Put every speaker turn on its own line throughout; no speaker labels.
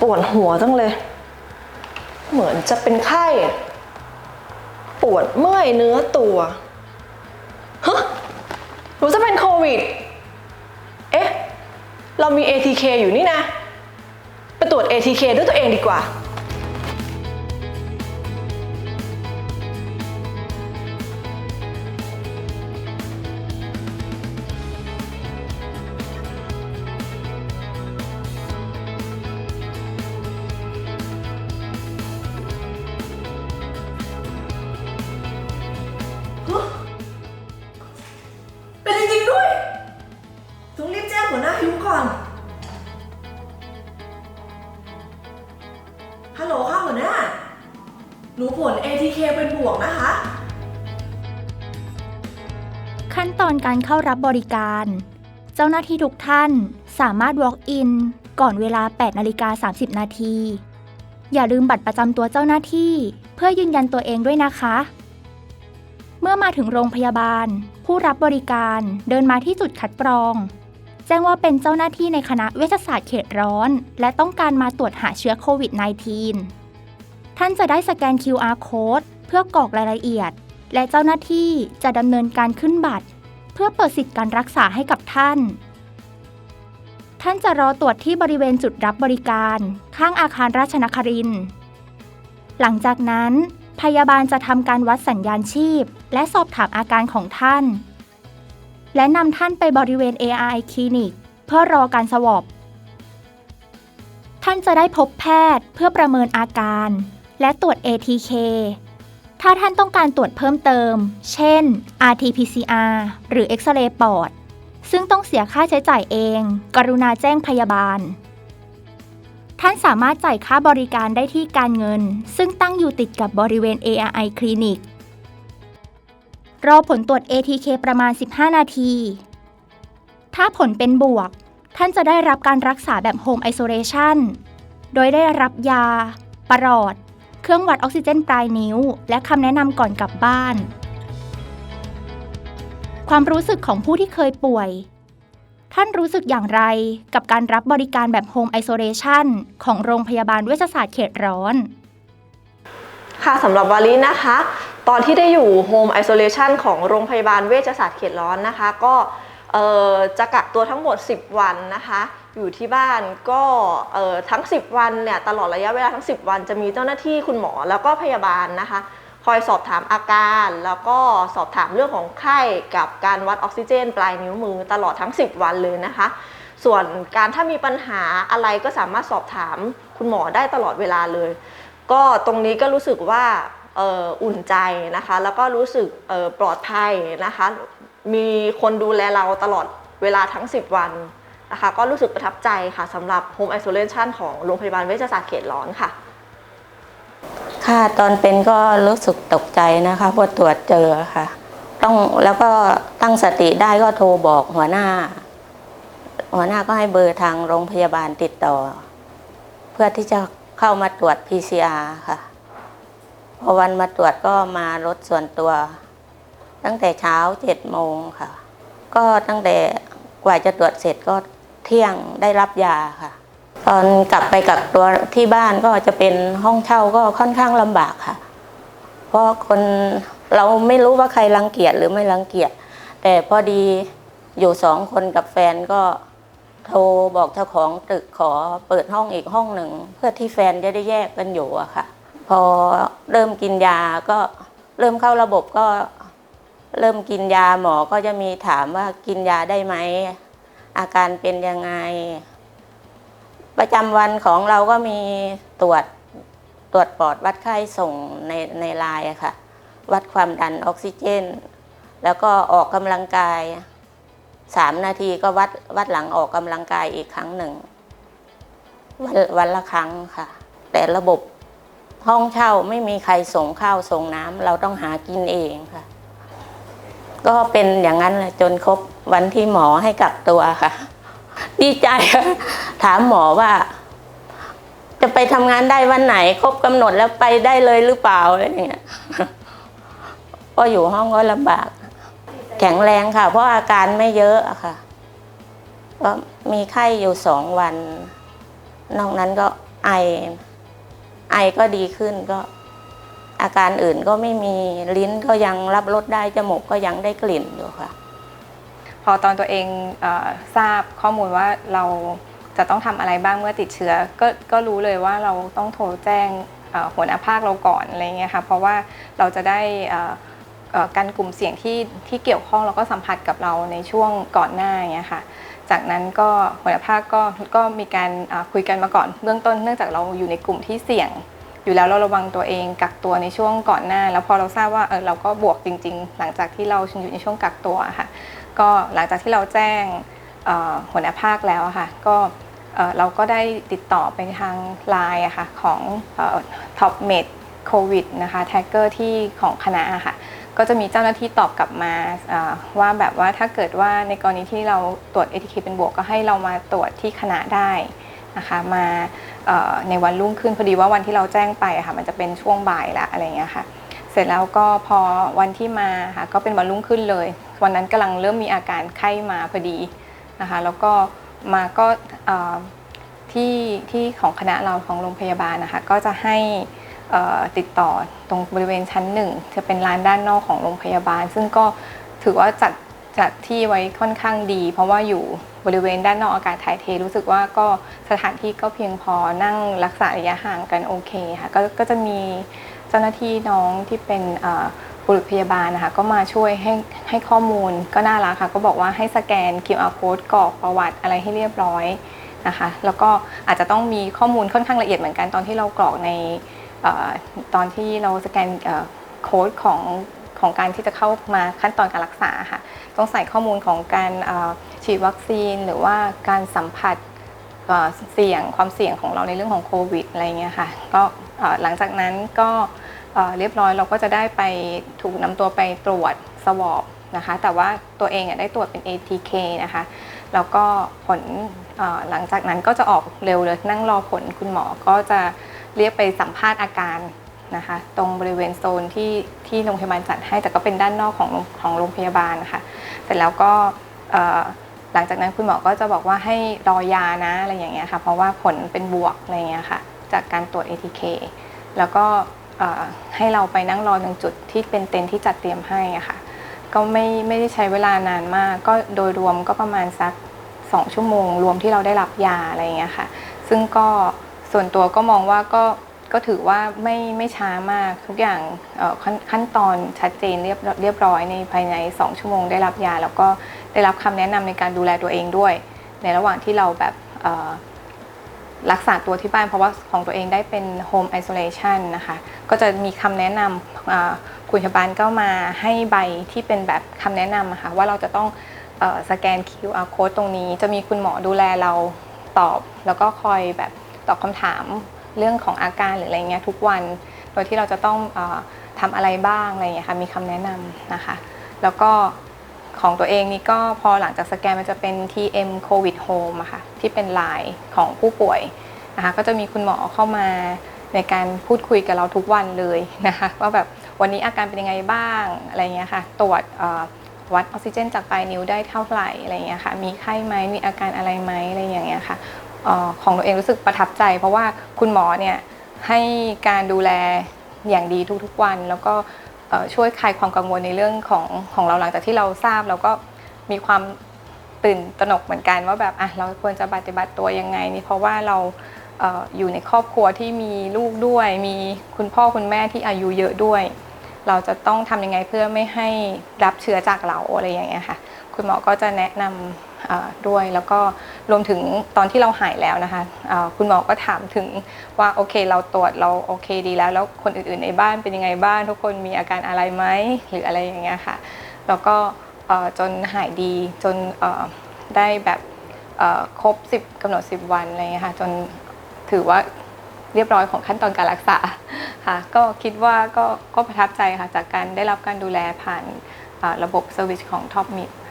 ปวดหัวจังเลย เหมือนจะเป็นไข้ ปวดเมื่อยเนื้อตัวฮะหรือจะเป็นโควิด เอ๊ะ เรามี ATK อยู่นี่นะ ไปตรวจ ATK ด้วยตัวเองดีกว่า ATK เป็นบวกนะคะ
ขั้นตอนการเข้ารับบริการ เจ้าหน้าที่ทุกท่านสามารถ walk in ก่อนเวลา 8นาฬิกา30 นาที อย่าลืมบัตรประจำตัวเจ้าหน้าที่ เพื่อยืนยันตัวเองด้วยนะคะ เมื่อมาถึงโรงพยาบาล ผู้รับบริการเดินมาที่จุดคัดกรอง แจ้งว่าเป็นเจ้าหน้าที่ในคณะเวชศาสตร์เขตร้อน และต้องการมาตรวจหาเชื้อโควิด -19 ท่านจะได้สแกน QR code เพื่อกรอกรายละเอียด และเจ้าหน้าที่จะดำเนินการขึ้นบัตร เพื่อเปิดสิทธิการรักษาให้กับท่าน ท่านจะรอตรวจที่บริเวณจุดรับบริการ ข้างอาคารราชนครินหลังจากนั้น พยาบาลจะทำการวัดสัญญาณชีพ และสอบถามอาการของท่าน และนำท่านไปบริเวณ ARI คลินิกเพื่อรอการสวอปท่านจะได้พบแพทย์เพื่อประเมินอาการ และตรวจ ATK ถ้าท่านต้องการตรวจเพิ่มเติม เช่น RT-PCR หรือเอ็กซเรย์ปอด ซึ่งต้องเสียค่าใช้จ่ายเอง กรุณาแจ้งพยาบาล ท่านสามารถจ่ายค่าบริการได้ที่การเงิน ซึ่งตั้งอยู่ติดกับบริเวณ ARI คลินิก รอผลตรวจ ATK ประมาณ 15 นาที ถ้าผลเป็นบวก ท่านจะได้รับการรักษาแบบ Home Isolation โดยได้รับยา ประอด เครื่องวัดออกซิเจนปลายนิ้ว และคำแนะนำก่อนกลับบ้าน ความรู้สึกของผู้ที่เคยป่วย ท่านรู้สึกอย่างไรกับการรับบริการแบบ Home Isolation ของโรงพยาบาลเวชศาสตร์เขตร้อน
ค่ะสำหรับวาลีนะคะ ตอนที่ได้อยู่ Home Isolation ของโรงพยาบาลเวชศาสตร์เขตร้อนนะคะ ก็จะกักตัวทั้งหมด 10 วันนะคะ อยู่ที่บ้านก็เอ่อทั้ง 10 วันเนี่ยตลอดระยะเวลาทั้ง 10 วันจะมีเจ้าหน้าที่คุณหมอแล้วก็พยาบาลนะคะ คอยสอบถามอาการ แล้วก็สอบถามเรื่องของไข้กับการวัดออกซิเจน ปลายนิ้วมือตลอดทั้ง 10 วันเลยนะคะ ส่วนการถ้ามีปัญหาอะไรก็สามารถสอบถามคุณหมอได้ตลอดเวลาเลย ก็ตรงนี้ก็รู้สึกว่าอุ่นใจนะคะ แล้วก็รู้สึกปลอดภัยนะคะ มีคนดูแลเราตลอดเวลาทั้ง 10 วัน นะคะก็รู้สึกประทับใจค่ะสำหรับ Home Isolation ของโรงพยาบาลเวชศาสตร์เขตร้อนค่ะ
ค่ะตอนเป็นก็รู้สึกตกใจนะคะพอตรวจเจอค่ะ ต้องแล้วก็ตั้งสติได้ก็โทรบอกหัวหน้า หัวหน้าก็ให้เบอร์ทางโรงพยาบาลติดต่อ เพื่อที่จะเข้ามาตรวจ PCR ค่ะ พอวันมาตรวจก็มารถส่วนตัว ตั้งแต่เช้าเจ็ดโมงค่ะ ก็ตั้งแต่กว่าจะตรวจเสร็จก็ เที่ยงได้รับยาค่ะ ตอนกลับไปกักตัวที่บ้านก็จะเป็นห้องเช่าก็ค่อนข้างลำบากค่ะ เพราะคนเราไม่รู้ว่าใครรังเกียจหรือไม่รังเกียจแต่พอดีอยู่สองคนกับแฟนก็โทรบอกเจ้าของตึกขอเปิดห้องอีกห้องหนึ่ง เพื่อที่แฟนจะได้แยกกันอยู่อะค่ะ พอเริ่มกินยาก็เริ่มเข้าระบบก็เริ่มกินยาหมอก็จะมีถามว่ากินยาได้ไหม อาการเป็นยังไง ประจำวันของเราก็มีตรวจตรวจปอดวัดไข้ส่งในในไลน์ค่ะ วัดความดันออกซิเจน แล้วก็ออกกำลังกายสามนาทีก็วัดวัดหลังออกกำลังกายอีกครั้งหนึ่ง วันวันละครั้งค่ะ แต่ระบบห้องเช่าไม่มีใครส่งข้าวส่งน้ำเราต้องหากินเองค่ะ ก็เป็นอย่างนั้นเลยจนครบวันที่หมอให้กักตัวค่ะ ดีใจค่ะถามหมอว่า จะไปทำงานได้วันไหน ครบกำหนดแล้วไปได้เลยหรือเปล่าอะไรอย่างเงี้ยก็อยู่ห้องก็ลำบาก แข็งแรงค่ะ เพราะอาการไม่เยอะอะค่ะก็มีไข้อยู่สองวัน นอกนั้นก็ไอ ไอก็ดีขึ้นก็ อาการอื่นก็ไม่มีลิ้นก็ยังรับรสได้จมูกก็ยังได้กลิ่นอยู่ค่ะ
พอตอนตัวเองเออทราบข้อมูลว่าเราจะต้องทำอะไรบ้างเมื่อติดเชื้อก็ก็รู้เลยว่าเราต้องโทรแจ้งเอ่อหัวหน้าภาคเราก่อนอะไรเงี้ยค่ะเพราะว่าเราจะได้เอ่อเอ่อกันกลุ่มเสี่ยงที่ที่เกี่ยวข้องแล้วก็สัมผัสกับเราในช่วงก่อนหน้าอย่างเงี้ยค่ะ จากนั้นก็หัวหน้าภาคก็ก็มีการอ่าคุยกันมาก่อนเบื้องต้นเนื่องจากเราอยู่ในกลุ่มที่เสี่ยง อยู่แล้วเราระวังตัวเองกักตัวในช่วงก่อนหน้า แล้วพอเราทราบว่าเออเราก็บวกจริง ๆ หลังจากที่เราอยู่ในช่วงกักตัวค่ะ ก็หลังจากที่เราแจ้งหัวหน้าภาคแล้วค่ะ ก็เอ่อเราก็ได้ติดต่อไปทางไลน์อะค่ะของท็อปเมดโควิดนะคะแท็กเกอร์ที่ของคณะค่ะก็จะมีเจ้าหน้าที่ตอบกลับมาว่าแบบว่าถ้าเกิดว่าในกรณีที่เราตรวจ ATK เป็นบวกก็ให้เรามาตรวจที่คณะได้ นะคะมาในวันรุ่งขึ้นพอดีว่าวันที่เราแจ้งไปค่ะมันจะเป็นช่วงบ่ายละอะไรเงี้ยค่ะเสร็จแล้วก็พอวันที่มาค่ะก็เป็นวันรุ่งขึ้นเลย วันนั้นกำลังเริ่มมีอาการไข้มาพอดีนะคะแล้วก็มาก็ที่ที่ของคณะเราของโรงพยาบาลนะคะก็จะให้ติดต่อตรงบริเวณชั้นหนึ่งจะเป็นลานด้านนอกของโรงพยาบาล ซึ่งก็ถือว่าจัด จัดที่ไว้ค่อนข้างดี เพราะว่าอยู่บริเวณด้านนอกอากาศถ่ายเท รู้สึกว่าก็สถานที่ก็เพียงพอนั่งรักษาระยะห่างกันโอเคค่ะก็ก็จะมีเจ้าหน้าที่น้องที่เป็นบุรุษพยาบาลนะคะก็มาช่วยให้ให้ข้อมูลก็น่ารักค่ะ ก็บอกว่าให้สแกน QR code กรอกประวัติอะไรให้เรียบร้อยนะคะแล้วก็อาจจะต้องมีข้อมูลค่อนข้างละเอียดเหมือนกันตอนที่เรากรอกในออตอนที่เราสแกนโค้ดของ ของการที่จะเข้ามาขั้นตอนการรักษาค่ะต้องใส่ข้อมูลของการฉีดวัคซีน หรือว่าการสัมผัสเสี่ยงความเสี่ยงของเราในเรื่องของโควิดอะไรเงี้ยค่ะก็หลังจากนั้นก็เรียบร้อยเราก็จะได้ไปถูกนำตัวไปตรวจสวอปนะคะแต่ว่าตัวเองได้ตรวจเป็น ATK นะคะแล้วก็ผลหลังจากนั้นก็จะออกเร็วเลยนั่งรอผลคุณหมอก็จะเรียกไปสัมภาษณ์อาการ นะคะ ตรงบริเวณโซนที่ที่โรงพยาบาลจัดให้ แต่ก็เป็นด้านนอกของของโรงพยาบาลนะคะเสร็จแล้วก็หลังจากนั้นคุณหมอก็จะบอกว่าให้รอยานะอะไรอย่างเงี้ยค่ะ เพราะว่าผลเป็นบวกอะไรเงี้ยค่ะ จากการตรวจ ATK แล้วก็ให้เราไปนั่งรอตรงจุดที่เป็นเต็นท์ที่จัดเตรียมให้อะค่ะ ก็ไม่ไม่ได้ใช้เวลานานมาก ก็โดยรวมก็ประมาณสัก 2 ชั่วโมง รวมที่เราได้รับยาอะไรเงี้ยค่ะ ซึ่งก็ส่วนตัวก็มองว่าก็ ก็ถือว่าไม่ไม่ช้ามากทุกอย่างขั้นขั้นตอนชัดเจนเรียบเรียบร้อยในภายใน 2 ชั่วโมงได้รับยา แล้วก็ได้รับคำแนะนำในการดูแลตัวเองด้วย ในระหว่างที่เราแบบรักษาตัวที่บ้านเพราะว่าของตัวเองได้เป็น home isolation นะคะ ก็จะมีคำแนะนำคุณพยาบาลก็มาให้ใบที่เป็นแบบคำแนะนำะค่ะว่าเราจะต้องอสแกน QR code ตรงนี้ จะมีคุณหมอดูแลเราตอบ แล้วก็คอยแบบตอบคำถาม เรื่องของอาการหรืออะไรเงี้ยทุกวัน โดยที่เราจะต้องออทำอะไรบ้างอะไรเงี้ยค่ะมีคำแนะนำนะคะ แล้วก็ของตัวเองนี่ก็พอหลังจากสแกนมันจะเป็น TM COVID Home อะค่ะที่เป็นไลน์ของผู้ป่วยนะคะก็จะมีคุณหมอเข้ามาในการพูดคุยกับเราทุกวันเลยนะคะว่าแบบวันนี้อาการเป็นยังไงบ้างอะไรเงี้ยค่ะ ตรวจวัดออกซิเจนจากปลายนิ้วได้เท่าไหร่อะไรเงี้ยค่ะ มีไข้ไหมมีอาการอะไรไหมอะไรอย่างเงี้ยค่ะ ของตัวเองรู้สึกประทับใจ เพราะว่าคุณหมอเนี่ยให้การดูแลอย่างดีทุกๆวัน แล้วก็ช่วยคลายความกังวลในเรื่องของของเราหลังจากที่เราทราบแล้วก็มีความตื่นตระหนกเหมือนกันว่าแบบอะเราควรจะปฏิบัติตัวยังไงนี่เพราะว่าเราเอออยู่ในครอบครัวที่มีลูกด้วย มีคุณพ่อคุณแม่ที่อายุเยอะด้วย เราจะต้องทำยังไงเพื่อไม่ให้รับเชื้อจากเราอะไรอย่างเงี้ยค่ะ คุณหมอก็จะแนะนำ ด้วย แล้วก็รวมถึงตอนที่เราหายแล้วนะคะคุณหมอก็ถามถึงว่าโอเคเราตรวจเราโอเคดีแล้ว แล้วคนอื่นๆในบ้านเป็นยังไงบ้างทุกคนมีอาการอะไรไหมหรืออะไรอย่างเงี้ยค่ะ แล้วก็จนหายดีจนได้แบบครบ 10กำหนด 10 วันอะไรเงี้ยค่ะจนถือว่าเรียบร้อยของขั้นตอนการรักษาค่ะก็คิดว่าก็ก็ประทับใจค่ะจากการได้รับการดูแลผ่านระบบเซอร์วิสของ Top m i d ค่ะ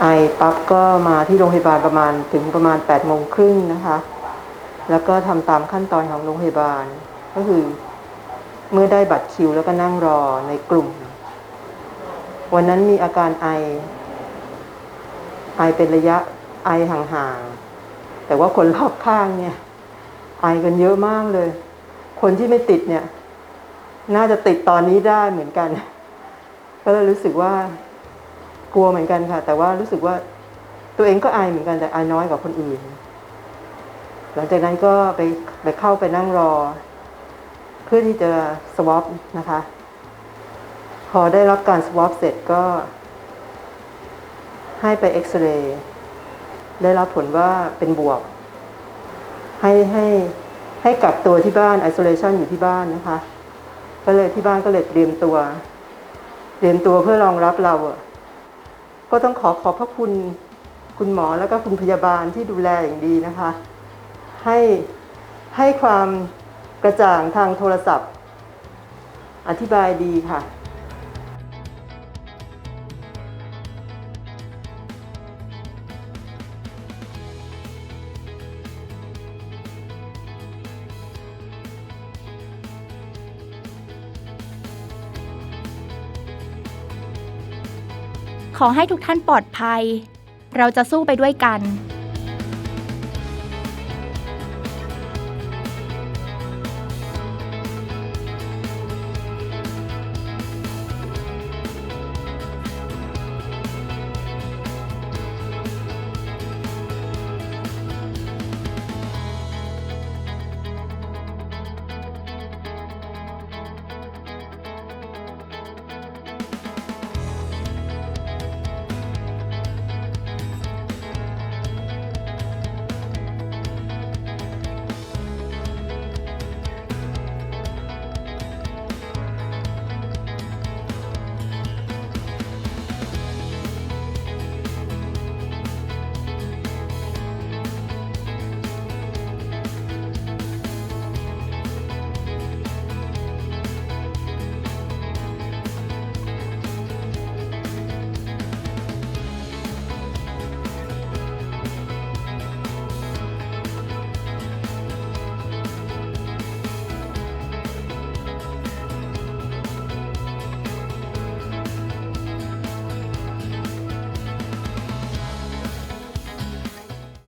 ไอปั๊บก็มาที่โรงพยาบาลประมาณถึงประมาณ8ปดโมงครึ่งนะคะ แล้วก็ทำตามขั้นตอนของโรงพยาบาล ก็คือเมื่อได้บัตรคิวแล้วก็นั่งรอในกลุ่ม วันนั้นมีอาการไอ ไอเป็นระยะไอห่างๆ แต่ว่าคนรอบข้างเนี่ย ไอกันเยอะมากเลย คนที่ไม่ติดเนี่ย น่าจะติดตอนนี้ได้เหมือนกัน ก็เลยรู้สึกว่า กลัวเหมือนกันค่ะ แต่ว่ารู้สึกว่าตัวเองก็ไอเหมือนกันแต่ไอน้อยกว่าคนอื่น หลังจากนั้นก็ไปไปเข้าไปนั่งรอ เพื่อที่จะสวอปนะคะ พอได้รับการสวอปเสร็จก็ ให้ไปเอ็กซเรย์ได้รับผลว่าเป็นบวก ให้ให้ให้กักตัวที่บ้านไอโซเลชันอยู่ที่บ้านนะคะ ก็เลยที่บ้านก็เลยเตรียมตัว เตรียมตัวเพื่อรองรับเราอะ ก็ต้องขอขอบพระคุณคุณหมอแล้วก็คุณพยาบาลที่ดูแลอย่างดีนะคะ ให้ให้ความกระจ่างทางโทรศัพท์ อธิบายดีค่ะ
ขอให้ทุกท่านปลอดภัย เราจะสู้ไปด้วยกัน